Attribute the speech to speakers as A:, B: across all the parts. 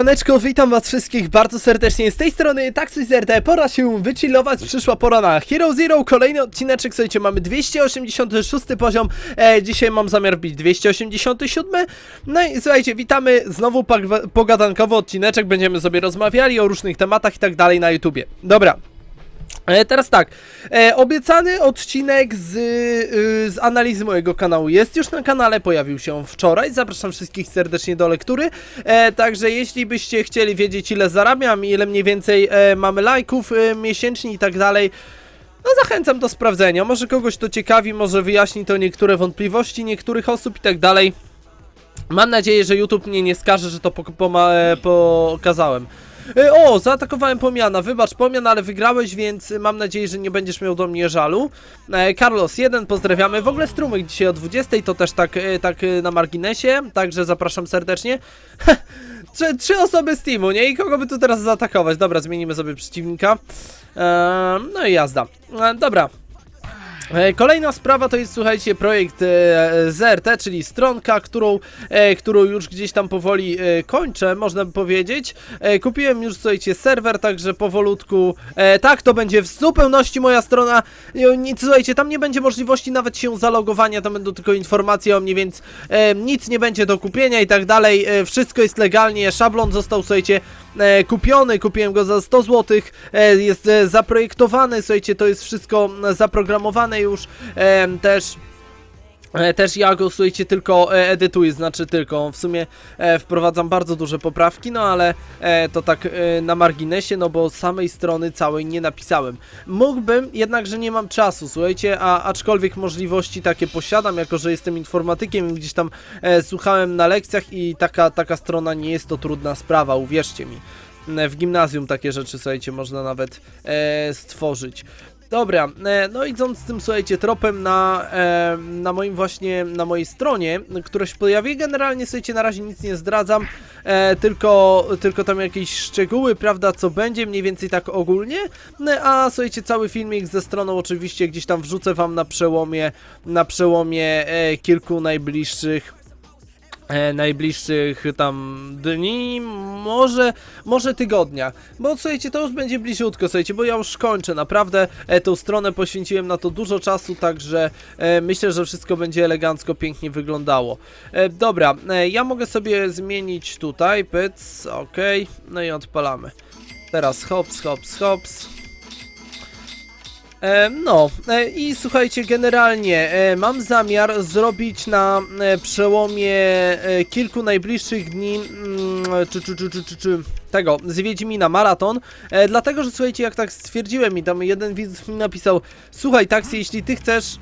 A: Siemaneczko, witam was wszystkich bardzo serdecznie. Z tej strony Taxi ZRT, pora się wychillować, przyszła pora na Hero Zero, kolejny odcineczek, słuchajcie, mamy 286 poziom, e, dzisiaj mam zamiar bić 287, no i słuchajcie, witamy, znowu pogadankowy odcineczek, będziemy sobie rozmawiali o różnych tematach i tak dalej na YouTubie, dobra. E, teraz tak, e, obiecany odcinek z, y, z analizy mojego kanału jest już na kanale, pojawił się wczoraj, zapraszam wszystkich serdecznie do lektury, e, także jeśli byście chcieli wiedzieć ile zarabiam, ile mniej więcej mamy lajków miesięcznie i tak dalej, no zachęcam do sprawdzenia, może kogoś to ciekawi, może wyjaśni to niektóre wątpliwości niektórych osób i tak dalej. Mam nadzieję, że YouTube mnie nie skaże, że to pokazałem. E, O, zaatakowałem Pomiana, wybacz Pomian, ale wygrałeś, więc mam nadzieję, że nie będziesz miał do mnie żalu. E, Carlos 1, pozdrawiamy. W ogóle strumyk dzisiaj o 20, to też tak, e, tak na marginesie, także zapraszam serdecznie. trzy, trzy osoby z teamu, nie? I kogo by tu teraz zaatakować? Dobra, zmienimy sobie przeciwnika. E, no i jazda. E, dobra, Kolejna sprawa to jest, słuchajcie, projekt e, ZRT, czyli stronka, którą, e, którą już gdzieś tam powoli e, kończę, można by powiedzieć. E, kupiłem już, słuchajcie, serwer, także powolutku, e, tak, to będzie w zupełności moja strona. E, nic, słuchajcie, tam nie będzie możliwości nawet się zalogowania, tam będą tylko informacje o mnie, więc e, nic nie będzie do kupienia i tak dalej. E, wszystko jest legalnie, szablon został, słuchajcie, e, kupiony, kupiłem go za 100 zł, e, jest e, zaprojektowany, słuchajcie, to jest wszystko e, zaprogramowane już, e, też E, Też ja go, słuchajcie, tylko e, edytuję, znaczy tylko, w sumie e, wprowadzam bardzo duże poprawki, no ale e, to tak e, na marginesie, no bo samej strony całej nie napisałem. Mógłbym, jednakże nie mam czasu, słuchajcie, a aczkolwiek możliwości takie posiadam, jako że jestem informatykiem i gdzieś tam e, słuchałem na lekcjach i taka, taka strona nie jest to trudna sprawa, uwierzcie mi. E, W gimnazjum takie rzeczy, słuchajcie, można nawet e, stworzyć. Dobra, e, no idąc tym, słuchajcie, tropem na, e, na moim właśnie, na mojej stronie, która się pojawi, generalnie, słuchajcie, na razie nic nie zdradzam, e, tylko, tylko tam jakieś szczegóły, prawda, co będzie, mniej więcej tak ogólnie, a słuchajcie, cały filmik ze stroną oczywiście gdzieś tam wrzucę wam na przełomie, na przełomie kilku najbliższych najbliższych tam dni, może, może tygodnia. Bo słuchajcie, to już będzie bliziutko, słuchajcie, bo ja już kończę, naprawdę e, tą stronę poświęciłem na to dużo czasu, także e, myślę, że wszystko będzie elegancko, pięknie wyglądało. E, dobra, e, ja mogę sobie zmienić tutaj, pyc, ok, no i odpalamy. Teraz hops, hops, hops. E, no, e, i słuchajcie, generalnie e, mam zamiar zrobić na przełomie kilku najbliższych dni mm, czy, czy, czy, czy, czy, czy tego, z Wiedźmina maraton, dlatego, że słuchajcie, jak tak stwierdziłem i tam jeden widz mi napisał, słuchaj taksy, jeśli ty chcesz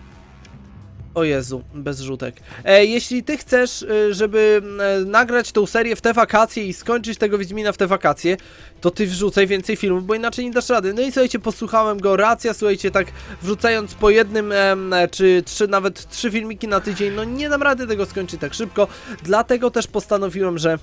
A: o Jezu, bez rzutek. E, jeśli ty chcesz, e, żeby e, nagrać tą serię w te wakacje i skończyć tego Wiedźmina w te wakacje, to ty wrzucaj więcej filmów, bo inaczej nie dasz rady. No i słuchajcie, posłuchałem go, racja, słuchajcie, tak wrzucając po jednym, em, e, czy trzy, nawet trzy filmiki na tydzień, no nie dam rady tego skończyć tak szybko, dlatego też postanowiłem, że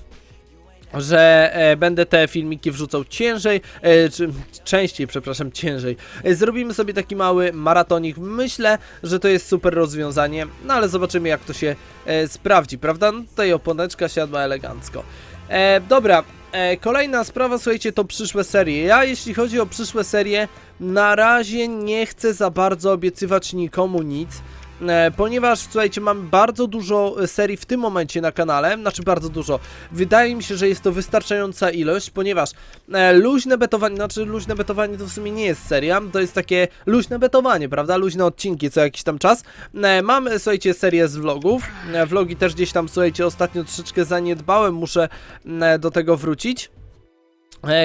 A: że e, będę te filmiki wrzucał ciężej, e, czy częściej, przepraszam, ciężej. E, zrobimy sobie taki mały maratonik. Myślę, że to jest super rozwiązanie, no ale zobaczymy jak to się e, sprawdzi, prawda? No, tutaj oponeczka siadła elegancko. E, dobra, e, kolejna sprawa, słuchajcie, to przyszłe serie. Ja, jeśli chodzi o przyszłe serie, na razie nie chcę za bardzo obiecywać nikomu nic. E, ponieważ, słuchajcie, mam bardzo dużo e, serii w tym momencie na kanale, znaczy bardzo dużo. Wydaje mi się, że jest to wystarczająca ilość, ponieważ e, luźne betowanie, znaczy luźne betowanie to w sumie nie jest seria, to jest takie luźne betowanie, prawda? Luźne odcinki co jakiś tam czas. Mam, słuchajcie, serię z vlogów. Vlogi też gdzieś tam, słuchajcie, ostatnio troszeczkę zaniedbałem, muszę do tego wrócić.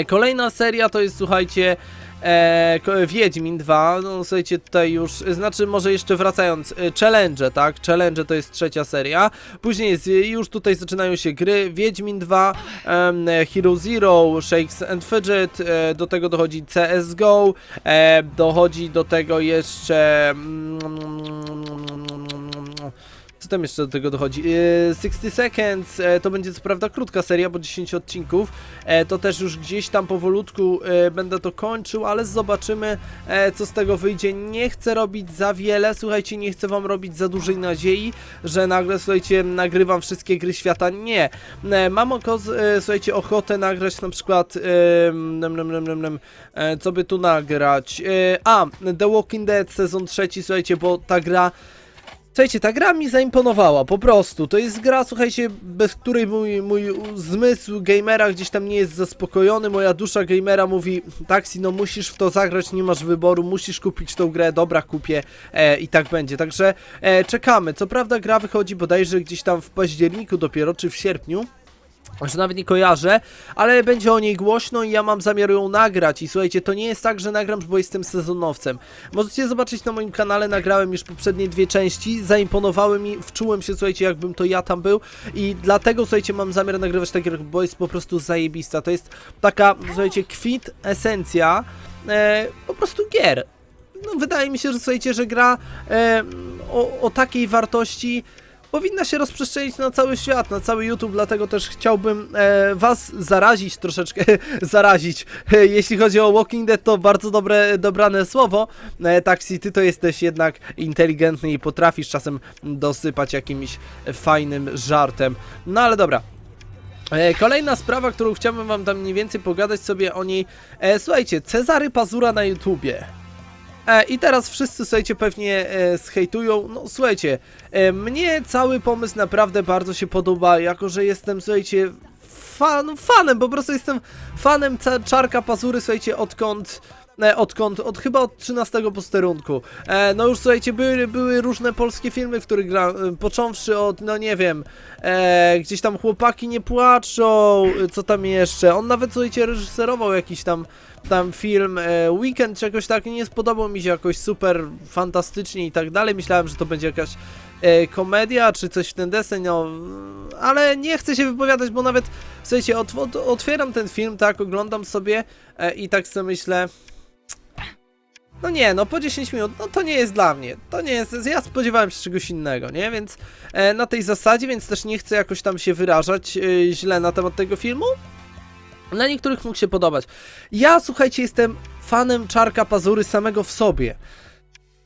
A: Kolejna seria to jest, słuchajcie, e, Wiedźmin 2, no słuchajcie, tutaj już, znaczy może jeszcze wracając, e, Challenge, tak, Challenge to jest trzecia seria, później jest, e, już tutaj zaczynają się gry, Wiedźmin 2, em, e, Hero Zero, Shakes and Fidget, e, do tego dochodzi CSGO, e, dochodzi do tego jeszcze... mm, tam jeszcze do tego dochodzi? Yy, 60 Seconds e, to będzie co prawda krótka seria, bo 10 odcinków. E, to też już gdzieś tam powolutku e, będę to kończył, ale zobaczymy e, co z tego wyjdzie. Nie chcę robić za wiele, słuchajcie, nie chcę wam robić za dużej nadziei, że nagle, słuchajcie, nagrywam wszystkie gry świata. Nie. E, mam oko, e, słuchajcie, ochotę nagrać na przykład e, e, co by tu nagrać? E, a, The Walking Dead sezon trzeci, słuchajcie, bo ta gra Słuchajcie, ta gra mi zaimponowała, po prostu. To jest gra, słuchajcie, bez której mój, mój zmysł gamera gdzieś tam nie jest zaspokojony. Moja dusza gamera mówi, taksi, no musisz w to zagrać, nie masz wyboru, musisz kupić tą grę, dobra, kupię e, i tak będzie. Także e, czekamy. Co prawda gra wychodzi bodajże gdzieś tam w październiku dopiero, czy w sierpniu. Że nawet nie kojarzę, ale będzie o niej głośno i ja mam zamiar ją nagrać. I słuchajcie, to nie jest tak, że nagram, bo jestem sezonowcem. Możecie zobaczyć na moim kanale, nagrałem już poprzednie dwie części, zaimponowały mi, wczułem się, słuchajcie, jakbym to ja tam był. I dlatego, słuchajcie, mam zamiar nagrywać takie, bo jest po prostu zajebista. To jest taka, słuchajcie, kwit, esencja e, po prostu gier. No, wydaje mi się, że słuchajcie, że gra e, o, o takiej wartości powinna się rozprzestrzenić na cały świat, na cały YouTube, dlatego też chciałbym e, was zarazić troszeczkę, zarazić. Jeśli chodzi o Walking Dead, to bardzo dobre, dobrane słowo. E, Taxi, ty to jesteś jednak inteligentny i potrafisz czasem dosypać jakimś fajnym żartem. No ale dobra. E, Kolejna sprawa, którą chciałbym wam tam mniej więcej pogadać sobie o niej. E, słuchajcie, Cezary Pazura na YouTubie. E, I teraz wszyscy, słuchajcie, pewnie e, zhejtują. No słuchajcie, e, mnie cały pomysł naprawdę bardzo się podoba, jako że jestem, słuchajcie, fan, fanem, po prostu jestem fanem Czarka Pazury, słuchajcie, odkąd... E, odkąd? Od chyba od 13 posterunku. E, no już słuchajcie, były, były różne polskie filmy, w których gra, e, począwszy od, no nie wiem, e, gdzieś tam chłopaki nie płaczą, e, co tam jeszcze. On nawet, słuchajcie, reżyserował jakiś tam tam film e, Weekend czy jakoś tak, nie spodobał mi się jakoś super fantastycznie i tak dalej. Myślałem, że to będzie jakaś e, komedia czy coś w ten deseń, no ale nie chcę się wypowiadać, bo nawet ot, ot, otwieram ten film, tak, oglądam sobie e, i tak sobie myślę. No nie, no po 10 minut, no to nie jest dla mnie. To nie jest. Ja spodziewałem się czegoś innego, nie? Więc e, na tej zasadzie, więc też nie chcę jakoś tam się wyrażać e, źle na temat tego filmu. Dla niektórych mógł się podobać. Ja, słuchajcie, jestem fanem Czarka Pazury samego w sobie.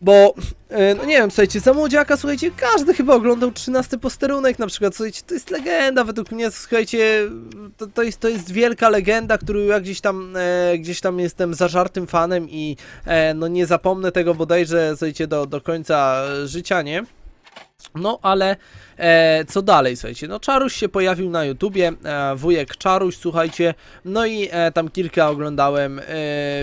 A: Bo, e, no nie wiem, słuchajcie, za młodziaka, słuchajcie, każdy chyba oglądał 13 posterunek na przykład, słuchajcie, to jest legenda według mnie, słuchajcie, to, to, jest, to jest wielka legenda, którą ja gdzieś tam, e, gdzieś tam jestem zażartym fanem i e, no nie zapomnę tego bodajże, słuchajcie, do, do końca życia, nie? No, ale e, co dalej, słuchajcie, no Czaruś się pojawił na YouTubie, e, wujek Czaruś, słuchajcie, no i e, tam kilka oglądałem e,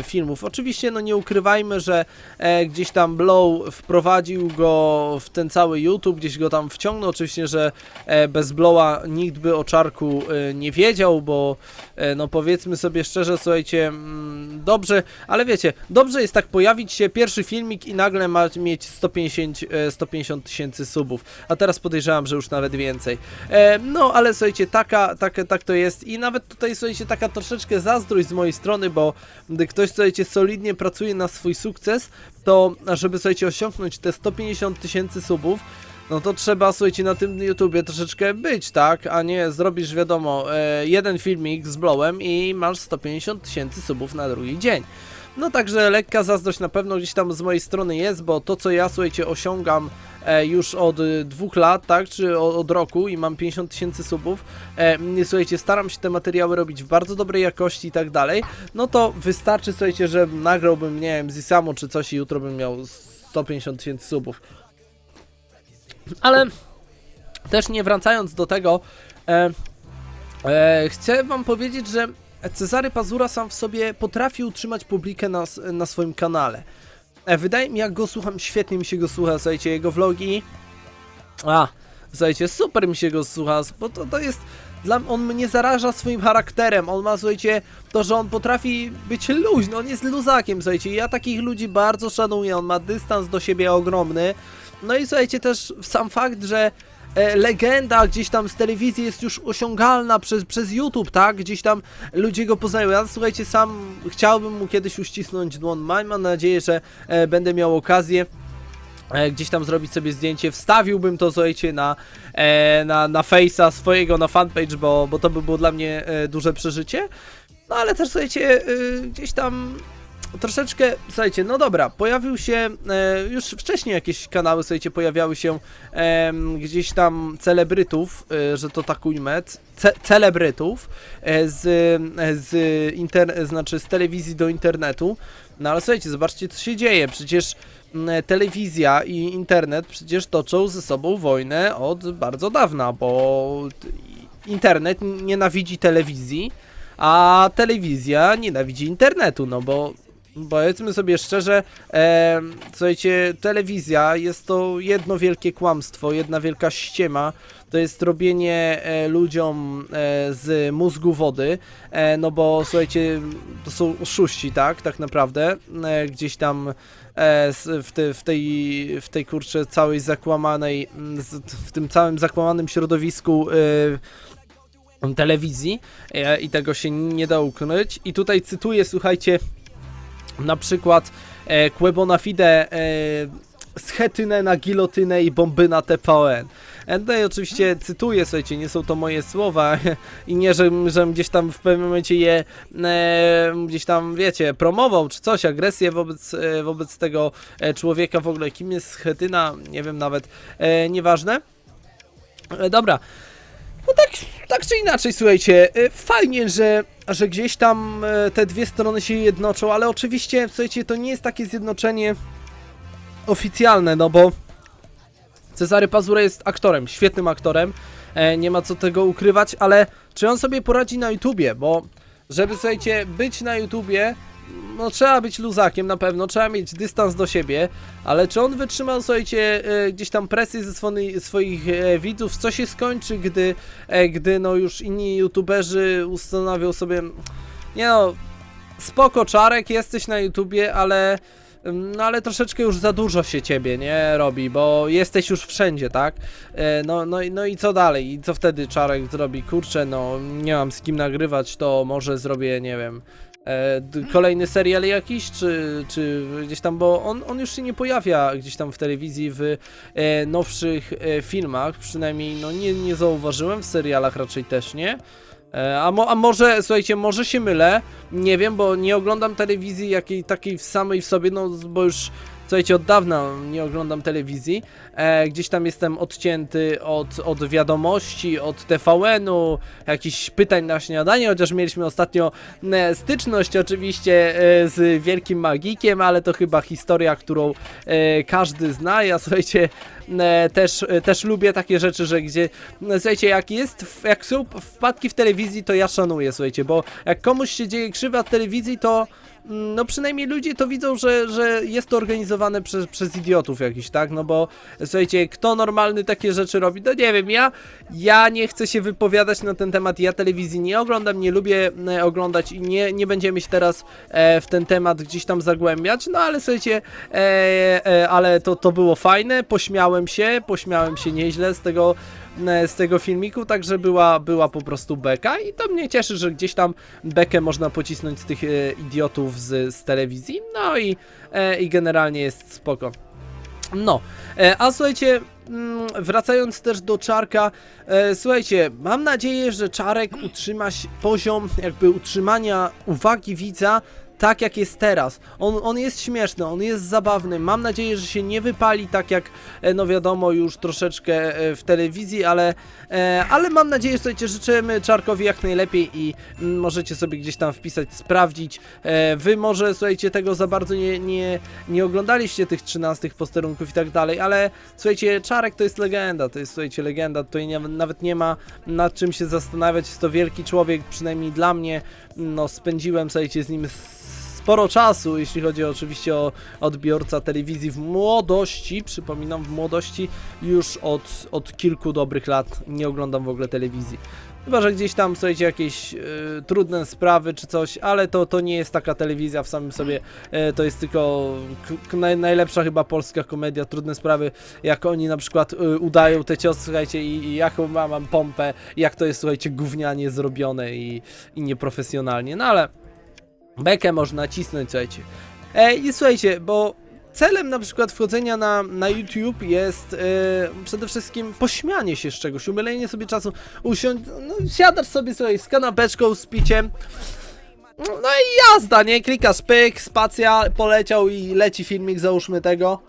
A: filmów. Oczywiście, no nie ukrywajmy, że e, gdzieś tam Blow wprowadził go w ten cały YouTube, gdzieś go tam wciągnął, oczywiście, że e, bez Blowa nikt by o Czarku e, nie wiedział, bo e, no powiedzmy sobie szczerze, słuchajcie, mm, dobrze, ale wiecie, dobrze jest tak pojawić się pierwszy filmik i nagle ma mieć 150 e, 150 tysięcy subów, a teraz podejrzewam, że już nawet więcej. E, no, ale słuchajcie, taka, taka, tak to jest i nawet tutaj, słuchajcie, taka troszeczkę zazdrość z mojej strony, bo gdy ktoś, słuchajcie, solidnie pracuje na swój sukces, to żeby, słuchajcie, osiągnąć te 150 tysięcy subów, no to trzeba, słuchajcie, na tym YouTubie troszeczkę być, tak? A nie zrobisz, wiadomo, e, jeden filmik z blowem i masz 150 tysięcy subów na drugi dzień. No także lekka zazdrość na pewno gdzieś tam z mojej strony jest, bo to co ja, słuchajcie, osiągam e, już od y, dwóch lat, tak, czy o, od roku i mam 50 tysięcy subów, e, słuchajcie, staram się te materiały robić w bardzo dobrej jakości i tak dalej, no to wystarczy, słuchajcie, że nagrałbym, nie wiem, Zisamo czy coś i jutro bym miał 150 tysięcy subów. Ale też nie wracając do tego, e, e, chcę wam powiedzieć, że Cezary Pazura sam w sobie potrafi utrzymać publikę na, na swoim kanale. E, wydaje mi, jak go słucham, świetnie mi się go słucha, słuchajcie, jego vlogi. A, słuchajcie, super mi się go słucha, bo to, to jest... Dla, on mnie zaraża swoim charakterem, on ma, słuchajcie, to, że on potrafi być luźny, on jest luzakiem, słuchajcie, ja takich ludzi bardzo szanuję, on ma dystans do siebie ogromny. No i słuchajcie, też sam fakt, że e, legenda gdzieś tam z telewizji jest już osiągalna przez, przez YouTube, tak? Gdzieś tam ludzie go poznają. Ja słuchajcie, sam chciałbym mu kiedyś uścisnąć dłoń. Mam nadzieję, że e, będę miał okazję. e, gdzieś tam zrobić sobie zdjęcie, wstawiłbym to, słuchajcie, na, e, na, na face'a swojego, na fanpage, bo, bo to by było dla mnie e, duże przeżycie. No ale też, słuchajcie, gdzieś tam troszeczkę, słuchajcie, no dobra, pojawił się, e, już wcześniej jakieś kanały, słuchajcie, pojawiały się em, gdzieś tam celebrytów, e, że to tak ujmę, ce, celebrytów e, z, e, z, inter, znaczy z telewizji do internetu, no ale słuchajcie, zobaczcie co się dzieje, przecież telewizja i internet przecież toczą ze sobą wojnę od bardzo dawna, bo internet nienawidzi telewizji, a telewizja nienawidzi internetu, no bo powiedzmy sobie szczerze, e, słuchajcie, telewizja jest to jedno wielkie kłamstwo, jedna wielka ściema, to jest robienie e, ludziom e, z mózgu wody, e, no bo słuchajcie, to są oszuści, tak, tak naprawdę, e, gdzieś tam e, w, te, w, tej, w tej kurczę całej zakłamanej, w tym całym zakłamanym środowisku e, telewizji e, i tego się nie da ukryć. I tutaj cytuję, słuchajcie, na przykład e, Quebona Fide e, schetynę na gilotynę i bomby na TVN. E, i oczywiście cytuję, słuchajcie, nie są to moje słowa i nie, że, że gdzieś tam w pewnym momencie je e, gdzieś tam, wiecie, promował czy coś, agresję wobec, e, wobec tego e, człowieka w ogóle. Kim jest Schetyna? Nie wiem nawet, e, nieważne. E, dobra, no tak, tak czy inaczej, słuchajcie, y, fajnie, że, że gdzieś tam e, te dwie strony się jednoczą, ale oczywiście, słuchajcie, to nie jest takie zjednoczenie oficjalne, no bo Cezary Pazura jest aktorem, świetnym aktorem, e, nie ma co tego ukrywać, ale czy on sobie poradzi na YouTubie, bo żeby, słuchajcie, być na YouTubie, no trzeba być luzakiem na pewno, trzeba mieć dystans do siebie, ale czy on wytrzymał, słuchajcie, e, gdzieś tam presję ze swoich e, widzów, co się skończy, gdy, e, gdy no już inni youtuberzy ustanowią sobie, nie no, spoko Czarek, jesteś na YouTubie, ale no ale troszeczkę już za dużo się ciebie, nie, robi, bo jesteś już wszędzie, tak? No, no, no i co dalej? I co wtedy Czarek zrobi? Kurczę, no nie mam z kim nagrywać, to może zrobię, nie wiem, kolejny serial jakiś, czy, czy gdzieś tam, bo on, on już się nie pojawia gdzieś tam w telewizji w e, nowszych e, filmach, przynajmniej no nie, nie zauważyłem, w serialach raczej też nie. E, A, mo, a może, słuchajcie, może się mylę, nie wiem, bo nie oglądam telewizji jakiej takiej samej w sobie, no bo już, słuchajcie, od dawna nie oglądam telewizji. E, gdzieś tam jestem odcięty od, od wiadomości, od TVN-u, jakichś pytań na śniadanie, chociaż mieliśmy ostatnio e, styczność oczywiście e, z Wielkim Magikiem, ale to chyba historia, którą e, każdy zna. Ja, słuchajcie, e, też, e, też lubię takie rzeczy, że gdzie, no, słuchajcie, jak jest, jak są wpadki w telewizji, to ja szanuję, słuchajcie, bo jak komuś się dzieje krzywda w telewizji, to no przynajmniej ludzie to widzą, że, że jest to organizowane przez, przez idiotów jakiś, tak, no bo słuchajcie, kto normalny takie rzeczy robi, no nie wiem, ja, ja nie chcę się wypowiadać na ten temat, ja telewizji nie oglądam, nie lubię e, oglądać i nie, nie będziemy się teraz e, w ten temat gdzieś tam zagłębiać, no ale słuchajcie, e, e, ale to, to było fajne, pośmiałem się, pośmiałem się nieźle z tego, z tego filmiku, także była, była po prostu beka i to mnie cieszy, że gdzieś tam bekę można pocisnąć z tych e, idiotów z, z telewizji, no i, e, i generalnie jest spoko. No, e, a słuchajcie, mm, wracając też do Czarka, e, słuchajcie, mam nadzieję, że Czarek utrzyma poziom jakby utrzymania uwagi widza tak jak jest teraz. On, on jest śmieszny, on jest zabawny. Mam nadzieję, że się nie wypali tak jak, e, no wiadomo, już troszeczkę e, w telewizji, ale, e, ale mam nadzieję, że życzymy Czarkowi jak najlepiej i mm, możecie sobie gdzieś tam wpisać, sprawdzić. Wy może, słuchajcie, tego za bardzo nie, nie, nie oglądaliście tych 13 posterunków i tak dalej, ale słuchajcie, Czarek to jest legenda, to jest, słuchajcie, legenda, tutaj nie, nawet nie ma nad czym się zastanawiać, jest to wielki człowiek, przynajmniej dla mnie, no spędziłem, słuchajcie, z nim sporo czasu, jeśli chodzi oczywiście o odbiorca telewizji w młodości, przypominam, w młodości już od, od kilku dobrych lat nie oglądam w ogóle telewizji. Chyba, że gdzieś tam, słuchajcie, jakieś e, trudne sprawy czy coś, ale to, to nie jest taka telewizja w samym sobie, e, to jest tylko najlepsza chyba polska komedia, trudne sprawy, jak oni na przykład e, udają te ciosy, słuchajcie, i, i jaką ma, mam pompę, jak to jest, słuchajcie, gównianie zrobione i, i nieprofesjonalnie, no ale bekę można cisnąć, słuchajcie. E, I słuchajcie, bo celem na przykład wchodzenia na, na YouTube jest e, przede wszystkim pośmianie się z czegoś, umylenie sobie czasu, usiąść, no, siadasz sobie słuchaj, z kanapeczką, z piciem, no i jazda, nie? Klikasz pyk, spacja, poleciał i leci filmik, załóżmy tego.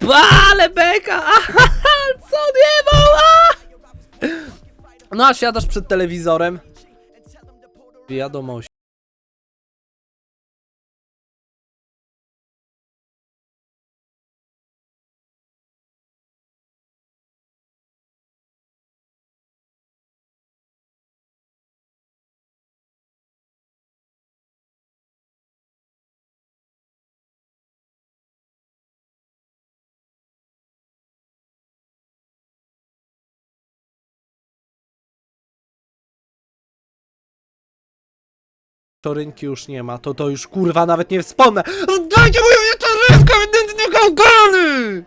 A: Ba, ale beka! Co nie? No a siadasz przed telewizorem. Wiadomość. Wieczorynki już nie ma, to to już kurwa nawet nie wspomnę. Oddajcie moją wieczorynkę, będę nie gałgany!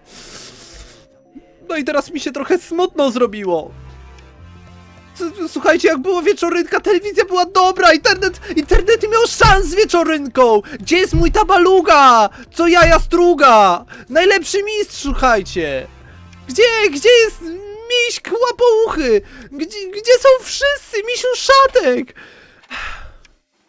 A: No i teraz mi się trochę smutno zrobiło. Słuchajcie, jak było wieczorynka, telewizja była dobra, internet, internet miał szans z wieczorynką! Gdzie jest mój tabaluga? Co jaja struga? Najlepszy mistrz, słuchajcie! Gdzie, gdzie jest miś kłapouchy? Gdzie, gdzie są wszyscy? Misiu szatek!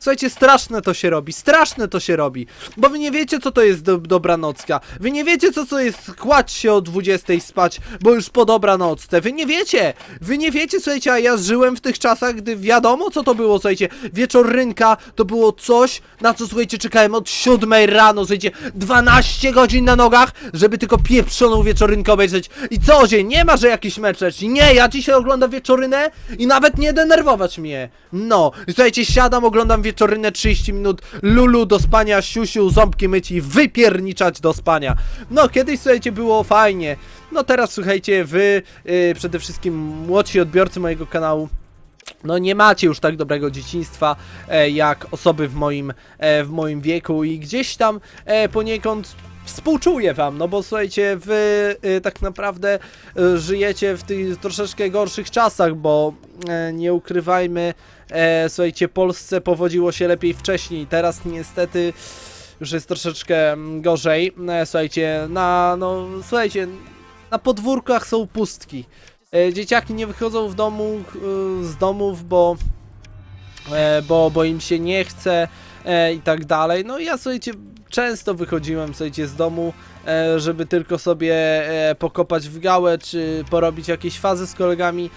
A: Słuchajcie, straszne to się robi, straszne to się robi, bo wy nie wiecie co to jest do, dobranocka, wy nie wiecie co to jest kładź się o 20 spać, bo już po dobranocce, wy nie wiecie, wy nie wiecie, słuchajcie, a ja żyłem w tych czasach, gdy wiadomo co to było, słuchajcie, wieczór rynka to było coś, na co, słuchajcie, czekałem od 7 rano, słuchajcie, 12 godzin na nogach, żeby tylko pieprzoną wieczorynkę obejrzeć. I co dzień, nie ma, że jakiś mecz leci, nie, ja dzisiaj oglądam wieczorynę i nawet nie denerwować mnie, no, słuchajcie, siadam, oglądam wieczorynę 30 minut, lulu do spania, siusiu, ząbki myć i wypierniczać do spania. No, kiedyś, słuchajcie, było fajnie, no teraz, słuchajcie, wy, yy, przede wszystkim młodsi odbiorcy mojego kanału, no nie macie już tak dobrego dzieciństwa e, jak osoby w moim, e, w moim wieku i gdzieś tam e, poniekąd współczuję wam, no bo słuchajcie, wy e, tak naprawdę e, żyjecie w tych troszeczkę gorszych czasach, bo e, nie ukrywajmy, e, słuchajcie, Polsce powodziło się lepiej wcześniej, teraz niestety już jest troszeczkę mm, gorzej. E, słuchajcie, na, no, słuchajcie, na podwórkach są pustki. Dzieciaki nie wychodzą w domu, e, z domów, bo, bo, bo im się nie chce i tak dalej. No i ja słuchajcie, często wychodziłem słuchajcie z domu, e, żeby tylko sobie e, pokopać w gałę, czy porobić jakieś fazy z kolegami.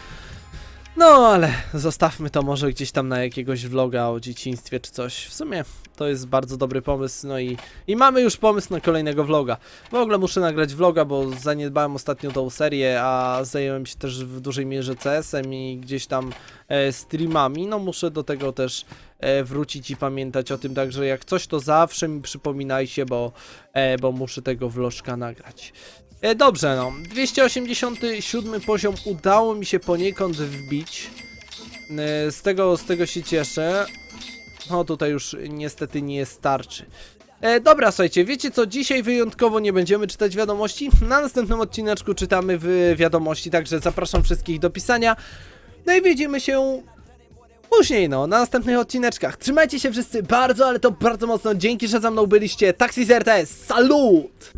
A: No, ale zostawmy to może gdzieś tam na jakiegoś vloga o dzieciństwie czy coś. W sumie to jest bardzo dobry pomysł, no i, i mamy już pomysł na kolejnego vloga. W ogóle muszę nagrać vloga, bo zaniedbałem ostatnio tą serię, a zająłem się też w dużej mierze CS-em i gdzieś tam e, streamami. No muszę do tego też e, wrócić i pamiętać o tym, także jak coś to zawsze mi przypominajcie, bo, e, bo muszę tego vlożka nagrać. E, dobrze, no. 287 poziom udało mi się poniekąd wbić. E, z, tego, z tego się cieszę. No tutaj już niestety nie starczy. E, dobra, słuchajcie, wiecie co? Dzisiaj wyjątkowo nie będziemy czytać wiadomości. Na następnym odcineczku czytamy w wiadomości, także zapraszam wszystkich do pisania. No i widzimy się później, no, na następnych odcineczkach. Trzymajcie się wszyscy bardzo, ale to bardzo mocno. Dzięki, że za mną byliście. Taxi ZRTS, salut!